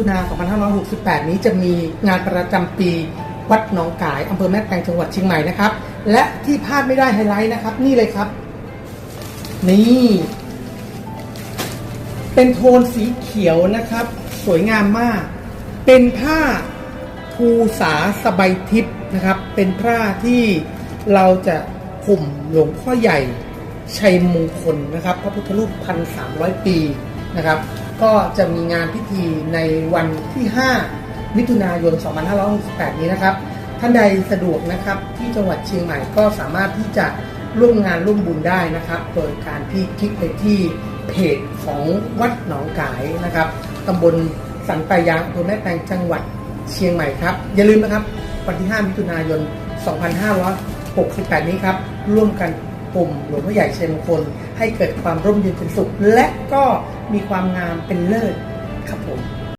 ถุนายน2568 นี้จะมีงานประจำปีวัดหนองกายอำเภอแม่แตงจังหวัดเชียงใหม่นะครับ และที่พลาดไม่ได้ไฮไลท์นะครับ นี่เลยครับ นี่ เป็นโทนสีเขียวนะครับ สวยงามมาก เป็นผ้าภูษาสบายทิพย์นะครับ เป็นผ้าที่เราจะห่มหลวงพ่อใหญ่ชัยมงคลนะครับ พระพุทธรูปพันสามร้อยปีนะครับ ก็จะมีงานพิธีในวันที่ 5 มิถุนายน 2568 นี้นะครับ ท่านใดสะดวกนะครับที่จังหวัดเชียงใหม่ก็สามารถที่จะร่วมงานร่วมบุญได้นะครับ โดยการที่คลิกไปที่เพจของวัดหนองกายนะครับตำบลสันปายางอำเภอแม่แตงจังหวัดเชียงใหม่ครับ อย่าลืมนะครับวันที่ 5 มิถุนายน 2568 นี้ครับ ร่วมกัน กลุ่มหลวงพ่อใหญ่เชียมงคลให้เกิดความร่มเย็นเป็นสุข และก็มีความงามเป็นเลิศครับผม